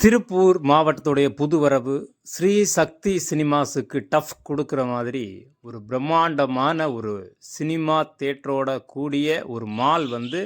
திருப்பூர் மாவட்டத்துடைய புதுவரவு ஸ்ரீ சக்தி சினிமாஸுக்கு டஃப் கொடுக்குற மாதிரி ஒரு பிரம்மாண்டமான ஒரு சினிமா தேட்டரோட கூடிய ஒரு மால் வந்து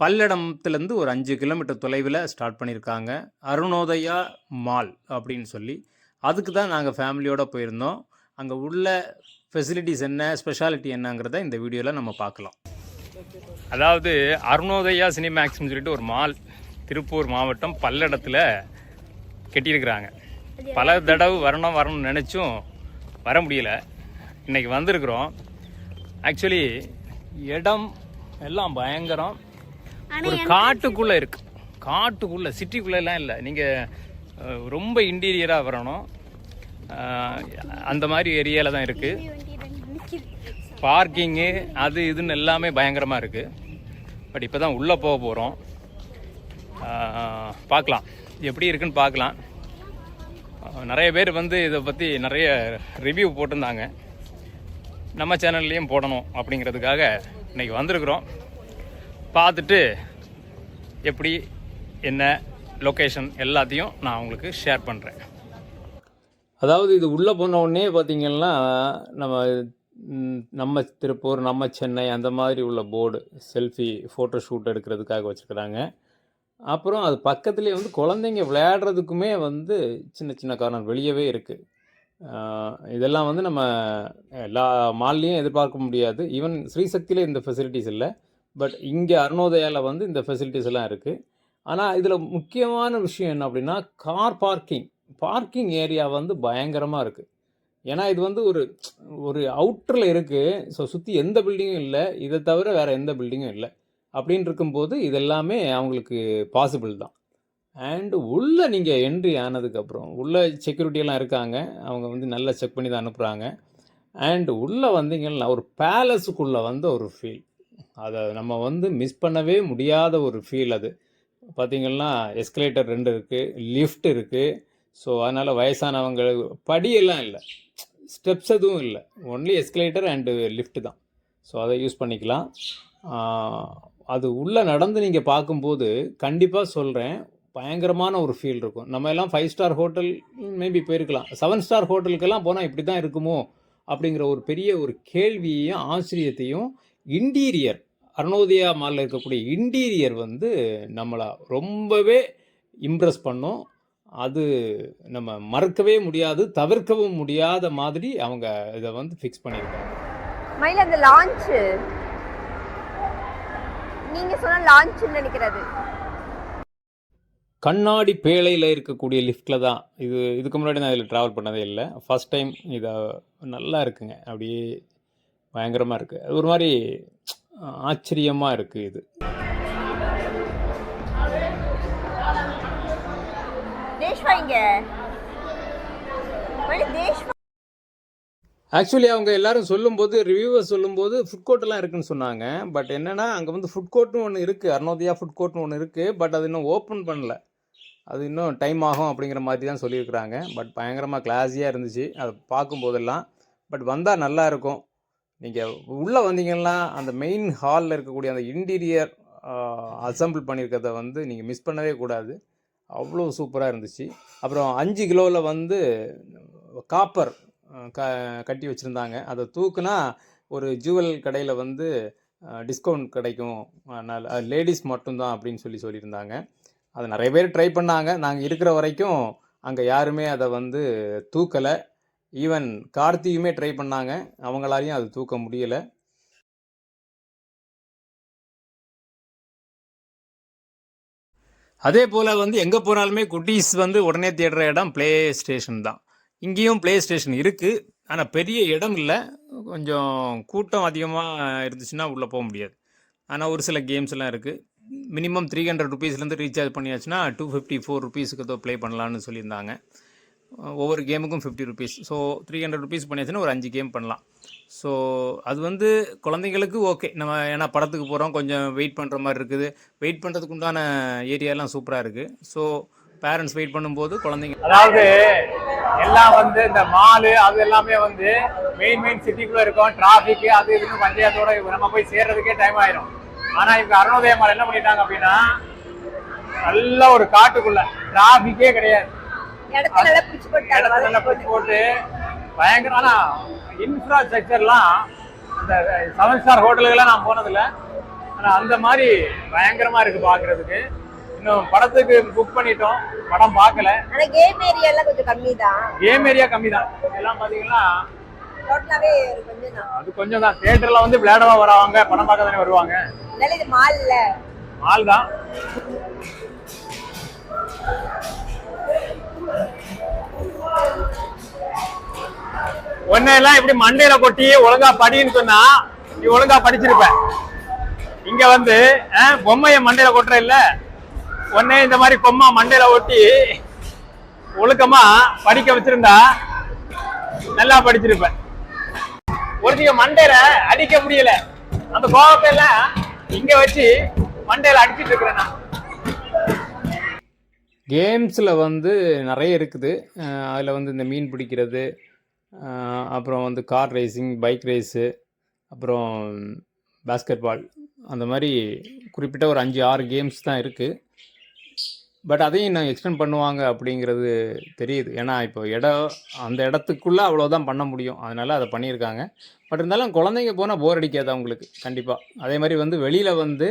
பல்லடத்துலேருந்து ஒரு அஞ்சு கிலோமீட்டர் தொலைவில் ஸ்டார்ட் பண்ணியிருக்காங்க. அருணோதயா மால் அப்படின்னு சொல்லி. அதுக்கு தான் நாங்கள் ஃபேமிலியோடு போயிருந்தோம். அங்கே உள்ள ஃபெசிலிட்டிஸ் என்ன ஸ்பெஷாலிட்டி என்னங்கிறத இந்த வீடியோவில் நம்ம பார்க்கலாம். அதாவது அருணோதயா சினிமேக்ஸ்னு சொல்லிட்டு ஒரு மால் திருப்பூர் மாவட்டம் பல்லடத்தில் கட்டியிருக்கிறாங்க. பல தடவை வரணும் வரணும்னு நினச்சும் வர முடியல. இன்னைக்கு வந்திருக்கிறோம். ஆக்சுவலி இடம் எல்லாம் பயங்கரம். ஒரு காட்டுக்குள்ளே இருக்கு. காட்டுக்குள்ளே சிட்டிக்குள்ளெல்லாம் இல்லை. நீங்கள் ரொம்ப இன்டீரியராக வரணும். அந்த மாதிரி ஏரியாவில் தான் இருக்குது பார்க்கிங்கு அது இதுன்னு எல்லாமே பயங்கரமாக இருக்குது பட் இப்போ தான் உள்ளே போக போகிறோம் பார்க்கலாம். எப்படி இருக்குன்னு பார்க்கலாம். நிறைய பேர் வந்து இதை பற்றி நிறைய ரிவ்யூ போட்டிருந்தாங்க. நம்ம சேனல்லையும் போடணும் அப்படிங்கிறதுக்காக இன்னைக்கு வந்திருக்கிறோம். பார்த்துட்டு எப்படி என்ன லொக்கேஷன் எல்லாத்தையும் நான் உங்களுக்கு ஷேர் பண்ணுறேன் அதாவது இது உள்ளே போன உடனே பார்த்தீங்கன்னா நம்ம நம்ம திருப்பூர் நம்ம சென்னை அந்த மாதிரி உள்ள போர்டு செல்ஃபி ஃபோட்டோ ஷூட் எடுக்கிறதுக்காக வச்சுருக்குறாங்க. அப்புறம் அது பக்கத்துலேயே வந்து குழந்தைங்க விளையாடுறதுக்குமே வந்து சின்ன சின்ன காரணம் வெளியவே இருக்குது இதெல்லாம் வந்து நம்ம எல்லா மால்லையும் எதிர்பார்க்க முடியாது. ஈவன் ஸ்ரீசக்தியில் இந்த ஃபெசிலிட்டிஸ் இல்லை. பட் இங்கே அருணோதயாவில் வந்து இந்த ஃபெசிலிட்டிஸ் எல்லாம் இருக்குது ஆனால் இதில் முக்கியமான விஷயம் என்ன அப்படின்னா கார் பார்க்கிங் பார்க்கிங் ஏரியா வந்து பயங்கரமாக இருக்குது ஏன்னா இது வந்து ஒரு ஒரு அவுட்டரில் இருக்குது ஸோ சுற்றி எந்த பில்டிங்கும் இல்லை. இதை தவிர வேறு எந்த பில்டிங்கும் இல்லை. அப்படின்னு இருக்கும்போது இதெல்லாமே அவங்களுக்கு பாசிபிள் தான். அண்டு உள்ளே நீங்கள் என்ட்ரி ஆனதுக்கப்புறம் உள்ளே செக்யூரிட்டியெல்லாம் இருக்காங்க. அவங்க வந்து நல்லா செக் பண்ணி தான் அனுப்புகிறாங்க அண்ட் உள்ளே வந்தீங்கன்னா ஒரு பேலஸுக்குள்ளே வந்த ஒரு ஃபீல் அதை நம்ம வந்து மிஸ் பண்ணவே முடியாத ஒரு ஃபீல் அது. பார்த்திங்கன்னா எஸ்கலேட்டர் ரெண்டு இருக்குது லிஃப்ட் இருக்குது ஸோ அதனால் வயசானவங்க படியெல்லாம் இல்லை. ஸ்டெப்ஸ் எதுவும் இல்லை. ஒன்லி எஸ்கலேட்டர் அண்டு லிஃப்ட் தான். ஸோ அதை யூஸ் பண்ணிக்கலாம். அது உள்ளே நடந்து நீங்கள் பார்க்கும்போது கண்டிப்பாக சொல்கிறேன் பயங்கரமான ஒரு ஃபீல் இருக்கும். நம்ம எல்லாம் ஃபைவ் ஸ்டார் ஹோட்டல் மேபி போயிருக்கலாம். செவன் ஸ்டார் ஹோட்டலுக்கெல்லாம் போனால் இப்படி தான் இருக்குமோ? அப்படிங்கிற ஒரு பெரிய ஒரு கேள்வியையும் ஆச்சரியத்தையும் இன்டீரியர் அருணோதயா மாலில் இருக்கக்கூடிய இன்டீரியர் வந்து நம்மளை ரொம்பவே இம்ப்ரெஸ் பண்ணும். அது நம்ம மறக்கவே முடியாது தவிர்க்கவும் முடியாத மாதிரி அவங்க இதை வந்து ஃபிக்ஸ் பண்ணியிருக்காங்க. மயில் அந்த நீங்க சொன்ன லான்ச்னு நினைக்கிறது. கண்ணாடி பேழையில் இருக்கக்கூடிய லிஃப்ட்டில் தான். இது இதுக்கு முன்னாடி நான் இதில் ட்ராவல் பண்ணதே இல்லை. ஃபஸ்ட் டைம் இதை நல்லா இருக்குங்க. அப்படியே பயங்கரமாக இருக்குது அது ஒரு மாதிரி ஆச்சரியமாக இருக்குது இது. தேஷ்வா இங்க. தேஷ்வா ஆக்சுவலி அவங்க எல்லாரும் சொல்லும்போது ரிவ்யூவர் சொல்லும்போது ஃபுட் கோர்ட்டெல்லாம் இருக்குன்னு சொன்னாங்க. பட் என்னென்னா அங்கே வந்து ஃபுட் கோர்ட்னு ஒன்று இருக்குது அருணோதயா ஃபுட் கோர்ட்னு ஒன்று இருக்குது பட் அது இன்னும் ஓப்பன் பண்ணல. அது இன்னும் டைம் ஆகும் அப்படிங்கிற மாதிரி தான் சொல்லியிருக்கிறாங்க. பட் பயங்கரமாக கிளாஸியாக இருந்துச்சு. அதை பார்க்கும்போதெல்லாம். பட் வந்தால் நல்லாயிருக்கும் நீங்கள் உள்ளே வந்தீங்கன்னா அந்த மெயின் ஹாலில் இருக்கக்கூடிய அந்த இன்டீரியர் அசம்பிள் பண்ணியிருக்கிறத வந்து நீங்கள் மிஸ் பண்ணவே கூடாது. அவ்வளோ சூப்பராக இருந்துச்சு. அப்புறம் அஞ்சு கிலோவில் வந்து காப்பர் க கட்டி வச்சுருந்தாங்க. அதை தூக்குனா ஒரு ஜுவல் கடையில் வந்து டிஸ்கவுண்ட் கிடைக்கும். அதனால் லேடிஸ் மட்டும்தான் அப்படின்னு சொல்லி சொல்லியிருந்தாங்க. அதை நிறைய பேர் ட்ரை பண்ணாங்க. நாங்கள் இருக்கிற வரைக்கும் அங்கே யாருமே அதை வந்து தூக்கலை. ஈவன் கார்த்தியுமே ட்ரை பண்ணாங்க. அவங்களாலையும் அது தூக்க முடியலை. அதே போல் வந்து எங்கே போனாலுமே குட்டீஸ் வந்து உடனே தேடுற இடம் ப்ளே ஸ்டேஷன் தான். இங்கேயும் ப்ளே ஸ்டேஷன் இருக்குது ஆனால் பெரிய இடம் இல்லை. கொஞ்சம் கூட்டம் அதிகமாக இருந்துச்சுன்னா உள்ளே போக முடியாது. ஆனால் ஒரு சில கேம்ஸ்லாம் இருக்குது மினிமம் த்ரீ ஹண்ட்ரட் ருபீஸ்லேருந்து ரீசார்ஜ் பண்ணியாச்சுன்னா டூ ஃபிஃப்டி ஃபோர் ருபீஸுக்கு ஏதோ ப்ளே பண்ணலான்னு சொல்லியிருந்தாங்க. ஒவ்வொரு கேமுக்கும் fifty rupees so three hundred rupees பண்ணியாச்சுன்னா ஒரு அஞ்சு கேம் பண்ணலாம். ஸோ அது வந்து குழந்தைங்களுக்கு ஓகே நம்ம ஏன்னா படத்துக்கு போகிறோம் கொஞ்சம் வெயிட் பண்ணுற மாதிரி இருக்குது. வெயிட் பண்ணுறதுக்கு உண்டான ஏரியாலாம் சூப்பராக இருக்குது ஸோ பேரண்ட்ஸ் வெயிட் பண்ணும்போது குழந்தைங்க அதாவது எல்லாம் வந்து இந்த மாலு அது எல்லாமே வந்து மெயின் மெயின் சிட்டிக்குள்ள இருக்கும். டிராபிக் அது இதுன்னு பஞ்சாயத்தோட நம்ம போய் சேர்றதுக்கே டைம் ஆயிரும். ஆனா இப்ப அருணோதய மால் என்ன பண்ணிட்டாங்க அப்படின்னா நல்ல ஒரு காட்டுக்குள்ள. டிராபிக்கே கிடையாது. இடத்த நல்லா பிடிச்சு போட்டு பயங்கர இன்ஃப்ராஸ்ட்ரக்சர்லாம் இந்த செவன் ஸ்டார் ஹோட்டலுக்கெல்லாம் நான் போனதில்ல. ஆனா அந்த மாதிரி பயங்கரமா இருக்கு பாக்குறதுக்கு. இன்னும் படத்துக்கு புக் பண்ணிட்டோம். படம் பார்க்கல. ஆனா கேம் ஏரியா எல்லாம் கொஞ்சம் கம்மி தான் கேம் ஏரியா கம்மி தான் எல்லாம் பாத்தீங்கன்னா டோட்டலாவே கொஞ்சம் தான் அது கொஞ்சம் தான் தியேட்டர்ல வந்து விளையாடவா வருவாங்க படம் பார்க்க தானே வருவாங்க. அதனால இது மால்ல ஆள் தான். ஒன்னெல்லாம் இப்படி மண்டையில கொட்டி ஒழுங்கா படின்னு சொன்னா நீ ஒழுங்கா படிச்சிருப்ப. இங்க வந்து பொம்மைய மண்டையில கொட்டுற இல்ல? உடனே இந்த மாதிரி பொம்மா மண்டையில ஒட்டி ஒழுக்கமா படிக்க வச்சிருந்தா நல்லா படிச்சிருப்ப ஒருத்திங்க மண்டையில அடிக்க முடியல. அந்த கோபத்தை எல்லாம் இங்க வச்சு மண்டையில அடிச்சிட்டு இருக்கிறேன் நான். கேம்ஸில் வந்து நிறைய இருக்குது. அதில் வந்து இந்த மீன் பிடிக்கிறது அப்புறம் வந்து கார் ரேசிங் பைக் ரேஸு அப்புறம் பாஸ்கெட் பால் அந்த மாதிரி குறிப்பிட்ட ஒரு அஞ்சு ஆறு கேம்ஸ் தான் இருக்குது பட் அதையும் இன்னும் எக்ஸ்டெண்ட் பண்ணுவாங்க அப்படிங்கிறது தெரியுது. ஏன்னா இப்போ இடம் அந்த இடத்துக்குள்ளே அவ்வளோதான் பண்ண முடியும். அதனால் அதை பண்ணியிருக்காங்க. பட் இருந்தாலும் குழந்தைங்க போனால் போர் அடிக்காது அவங்களுக்கு. கண்டிப்பாக அதே மாதிரி வந்து வெளியில் வந்து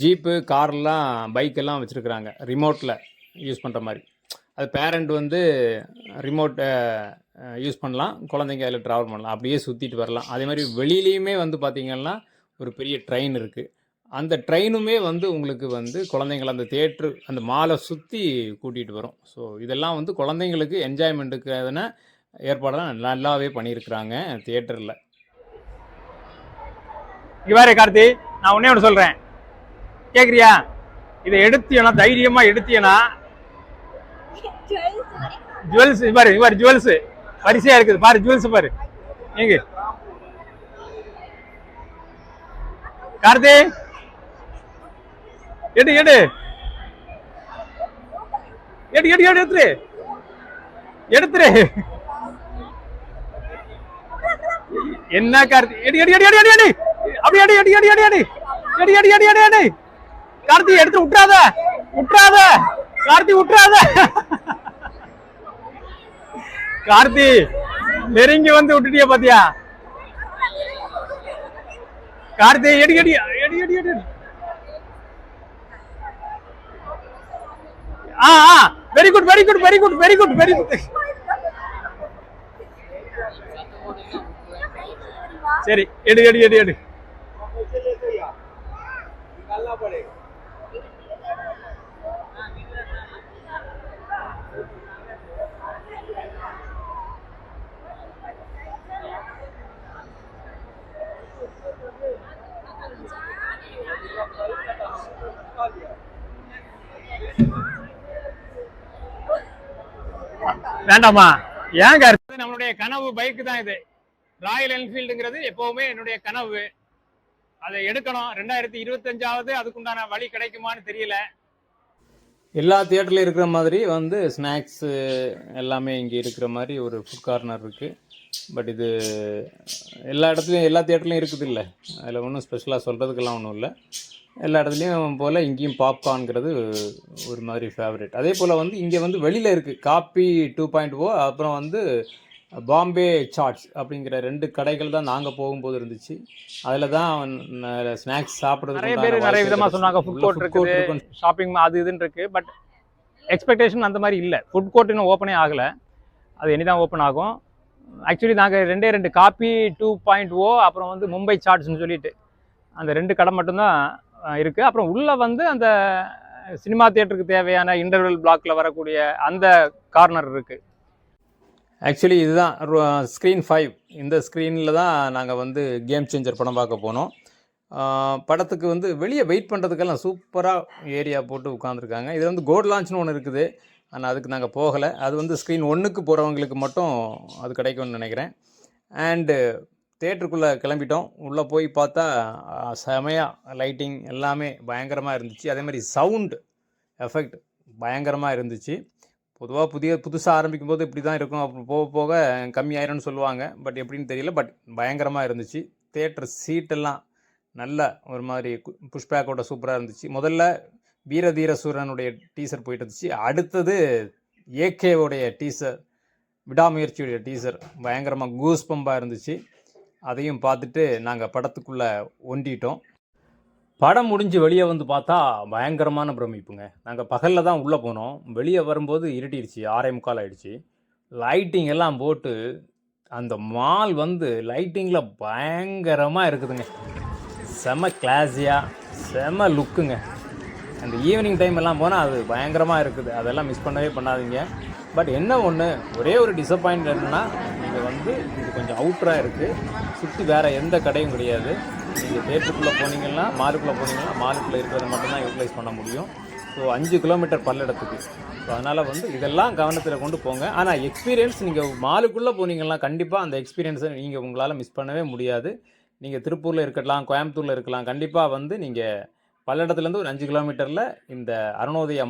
ஜீப்பு கார்லாம் பைக்கெல்லாம் வச்சுருக்குறாங்க. ரிமோட்டில் யூஸ் பண்ணுற மாதிரி. அது பேரண்ட் வந்து ரிமோட்டை யூஸ் பண்ணலாம். குழந்தைங்க அதில் ட்ராவல் பண்ணலாம். அப்படியே சுற்றிட்டு வரலாம். அதே மாதிரி வெளியிலையுமே வந்து பார்த்திங்கன்னா ஒரு பெரிய ட்ரெயின் இருக்குது அந்த ட்ரெயினுமே வந்து உங்களுக்கு வந்து குழந்தைங்கள அந்த தேட்ரு அந்த மாலை சுற்றி கூட்டிகிட்டு வரும். ஸோ இதெல்லாம் வந்து குழந்தைங்களுக்கு என்ஜாய்மெண்ட்டுக்கான ஏற்பாடெல்லாம் நல்லாவே பண்ணியிருக்கிறாங்க தியேட்டரில். இவ்வாறு கார்த்தி நான் உன்னே ஒன்று சொல்கிறேன் கேட்குறியா இதை எடுத்தியனா தைரியமாக எடுத்தியனா ஜுவல்ஸ் பாரு இவர் ஜுவல்ஸ். வரிசையாக இருக்குது பாரு ஜுவல்ஸ் பாரு. எங்க? கார்த்தி? எடு எடு எடு எடு எடு எடுத்துரு எடுத்துரு என்ன கார்த்தி எடி எடி எடி எடி எடி எடி அப்படி எடி எடி எடி எடி எடி எடி எடி எடி எடி எடி கார்த்தி எடுத்து விட்டுறாத விட்டுறாத கார்த்தி விட்டுறாத கார்த்தி நெருங்கி வந்து விட்டுட்டிய பாத்தியா கார்த்தி எடி எடி எடி எடி எடி ஆ ஆ. Very good very good very good very good very good சரி எடு எடு எடு எடு. வேண்டாமா? ஏன் கருத்து நம்மளுடைய கனவு பைக் தான் இது. ராயல் என்ஃபீல்டுங்கிறது எப்பவுமே என்னுடைய கனவு. அதை எடுக்கணும். ரெண்டாயிரத்தி இருபத்தஞ்சாவது அதுக்குண்டான வழி கிடைக்குமான்னு தெரியல. எல்லா தியேட்டர்லையும் இருக்கிற மாதிரி வந்து ஸ்நாக்ஸு எல்லாமே இங்கே இருக்கிற மாதிரி ஒரு ஃபுட் கார்னர் இருக்குது பட் இது எல்லா இடத்துலையும் எல்லா தியேட்டர்லையும் இருக்குது இல்லை அதில் ஒன்றும் ஸ்பெஷலாக சொல்கிறதுக்கெல்லாம் ஒன்றும் இல்லை. எல்லா இடத்துலையும் போல் இங்கேயும் பாப்கார்ன்ங்கிறது ஒரு மாதிரி ஃபேவரட் அதே போல் வந்து இங்கே வந்து வெளியில் இருக்குது காப்பி டூ பாயிண்ட் ஓ அப்புறம் வந்து பாம்பே சாட்ஸ் அப்படிங்கிற ரெண்டு கடைகள் தான் நாங்கள் போகும்போது இருந்துச்சு. அதில் தான் ஸ்நாக்ஸ் சாப்பிட்றது நிறைய பேர் நிறைய விதமா சொன்னாங்க ஃபுட் கோர்ட் இருக்குது ஷாப்பிங் அது இதுன்னு இருக்கு. பட் எக்ஸ்பெக்டேஷன் அந்த மாதிரி இல்லை. ஃபுட் கோர்ட் இன்னும் ஓப்பனே ஆகல. அது இனி தான் ஓப்பன் ஆகும். ஆக்சுவலி நாங்கள் ரெண்டே ரெண்டு காப்பி டூ பாயிண்ட் ஓ அப்புறம் வந்து மும்பை சாட்ஸ்னு சொல்லிட்டு. அந்த ரெண்டு கடை மட்டும்தான் இருக்குது அப்புறம் உள்ளே வந்து அந்த சினிமா தியேட்டருக்கு தேவையான இன்டர்வல் பிளாக்ல வரக்கூடிய அந்த கார்னர் இருக்குது ஆக்சுவலி இதுதான் ஸ்க்ரீன் ஃபைவ் இந்த ஸ்க்ரீனில் தான் நாங்கள் வந்து கேம் சேஞ்சர் படம் பார்க்க போனோம். படத்துக்கு வந்து வெளியே வெயிட் பண்ணுறதுக்கெல்லாம் சூப்பராக ஏரியா போட்டு உட்காந்துருக்காங்க இது வந்து கோல்ட் லான்ச்னு ஒன்று இருக்குது. ஆனால் அதுக்கு நாங்கள் போகலை. அது வந்து ஸ்க்ரீன் ஒன்றுக்கு போகிறவங்களுக்கு மட்டும் அது கிடைக்கும்னு நினைக்கிறேன். அண்டு தேட்டருக்குள்ளே கிளம்பிட்டோம். உள்ளே போய் பார்த்தா செமையாக லைட்டிங் எல்லாமே பயங்கரமாக இருந்துச்சு. அதே மாதிரி சவுண்டு எஃபெக்ட் பயங்கரமாக இருந்துச்சு. பொதுவாக புதிய புதுசாக ஆரம்பிக்கும் போது இப்படி தான் இருக்கும். அப்புறம் போக போக கம்மியாயிரும்னு சொல்லுவாங்க. பட் எப்படின்னு தெரியல. பட் பயங்கரமாக இருந்துச்சு. தேட்டர் சீட்டெல்லாம் நல்ல ஒரு மாதிரி புஷ்பேக்கோட சூப்பராக இருந்துச்சு. முதல்ல வீரதீர சூரனுடைய டீசர் போயிட்டு இருந்துச்சு. அடுத்தது ஏகேவுடைய டீசர் விடாமுயற்சியுடைய டீசர் பயங்கரமாக கூஸ் பம்பாக இருந்துச்சு. அதையும் பார்த்துட்டு நாங்கள் படத்துக்குள்ளே ஒண்டிட்டோம். படம் முடிஞ்சு வெளியே வந்து பார்த்தா பயங்கரமான பிரமிப்புங்க. நாங்கள் பகலில் தான் உள்ளே போனோம். வெளியே வரும்போது இருட்டிடுச்சு. ஆறே முக்கால் ஆயிடுச்சு. லைட்டிங் எல்லாம் போட்டு அந்த மால் வந்து லைட்டிங்கில் பயங்கரமாக இருக்குதுங்க. செம கிளாஸியாக செம லுக்குங்க அந்த ஈவினிங் டைம் எல்லாம் போனால் அது பயங்கரமாக இருக்குது. அதெல்லாம் மிஸ் பண்ணவே பண்ணாதீங்க. பட் என்ன ஒன்று ஒரே ஒரு டிசப்பாயிண்ட் என்னென்னா நீங்கள் வந்து இது கொஞ்சம் அவுட்டராக இருக்குது சுற்றி வேறு எந்த கடையும் கிடையாது. நீங்கள் தேட்டருக்குள்ளே போனீங்கன்னா மாலுக்குள்ளே போனீங்கன்னா மாலுக்குள்ளே இருக்கிறத மட்டும்தான் யூட்டிலைஸ் பண்ண முடியும். ஸோ அஞ்சு கிலோமீட்டர் பல்லடத்துக்கு. ஸோ அதனால் வந்து இதெல்லாம் கவனத்தில் கொண்டு போங்க. ஆனால் எக்ஸ்பீரியன்ஸ் நீங்கள் மாலுக்குள்ளே போனீங்கன்னா கண்டிப்பாக அந்த எக்ஸ்பீரியன்ஸை நீங்கள் உங்களால் மிஸ் பண்ணவே முடியாது. நீங்கள் திருப்பூரில் இருக்கலாம் கோயம்புத்தூரில் இருக்கலாம் கண்டிப்பாக வந்து நீங்கள் பல்லடத்துலேருந்து ஒரு அஞ்சு கிலோமீட்டரில் இந்த அருணோதய